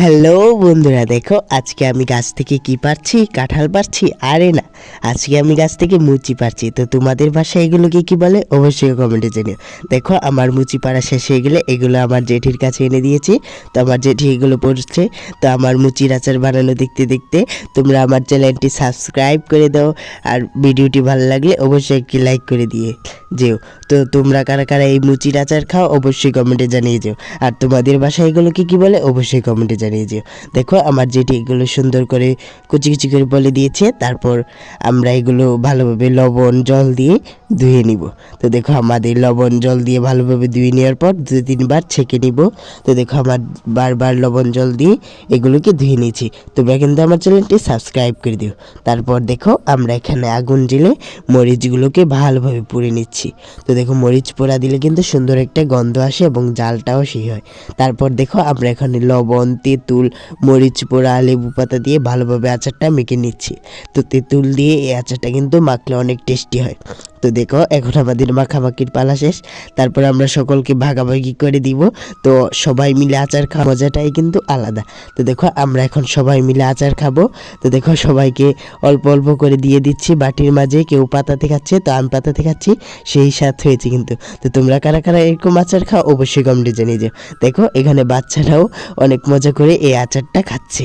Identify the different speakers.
Speaker 1: Hello বন্ধুরা, দেখো আজকে আমি গাছ থেকে কি পারছি? কাঁঠাল পারছি আরে না আজকে আমি গাছ থেকে মুচি পারছি। তো তোমাদের ভাষায় এগুলোকে কি বলে? অবশ্যই কমেন্টে জানিও। দেখো, আমার মুচি পাড়া শেষ হয়ে গেলে এগুলো আমার জেঠির কাছে এনে দিয়েছি। তো আমার জেঠি এগুলো পড়ছে। তো আমার মুচির আচার বানানো দেখতে দেখতে তোমরা আমার চ্যানেলটি সাবস্ক্রাইব করে দাও। আর ভিডিওটি ভালো লাগলে অবশ্যই একটি লাইক করে দিয়ে। যেও। তো তোমরা কারা কারা এই মুচির আচার খাও, অবশ্যই কমেন্টে জানিয়ে যেও। আর তোমাদের বাসায় এগুলোকে কী বলে, অবশ্যই কমেন্টে জানিয়ে যেও। দেখো, আমার যেটি এগুলো সুন্দর করে কুচি কুচি করে বলে দিয়েছে। তারপর আমরা এগুলো ভালোভাবে লবণ, জল দিয়ে ধুয়ে নিব। তো দেখো, আমাদের লবণ, জল দিয়ে ভালোভাবে ধুয়ে নেওয়ার পর দু তিনবার ছেঁকে নিব। তো দেখো, আমার বারবার লবণ, জল দিয়ে এগুলোকে ধুয়ে নিয়েছি। তোমরা কিন্তু আমার চ্যানেলটি সাবস্ক্রাইব করে দিও। তারপর দেখো, আমরা এখানে আগুন জ্বেলে মরিচগুলোকে ভালোভাবে পুড়ে নিচ্ছি। তো দেখো, মরিচ পোড়া দিলে কিন্তু সুন্দর একটা গন্ধ আসে এবং জালটাও সেই হয়। তারপর দেখো, আমরা এখানে লবণ, তেঁতুল, মরিচ পোড়া, লেবু পাতা দিয়ে ভালোভাবে আচারটা মেখে নিচ্ছি। তো তেঁতুল দিয়ে এই আচারটা কিন্তু মাখলে অনেক টেস্টি হয়। তো দেখো, এখন আমাদের মাখামাখির পালা শেষ। তারপর আমরা সকলকে ভাগাভাগি করে দিব। তো সবাই মিলে আচার খাওয়া মজাটাই কিন্তু আলাদা। তো দেখো, আমরা এখন সবাই মিলে আচার খাব। তো দেখো, সবাইকে অল্প অল্প করে দিয়ে দিচ্ছি। বাটির মাঝে কেউ পাতাতে খাচ্ছে, তো আমি পাতাতে খাচ্ছি, সেই স্বাদ হয়েছে কিন্তু। তো তোমরা কারা কারা এরকম আচার খাও, অবশ্যই কমেন্টে জানিয়ে যাও দেখো, এখানে বাচ্চারাও অনেক মজা করে এই আচারটা খাচ্ছে।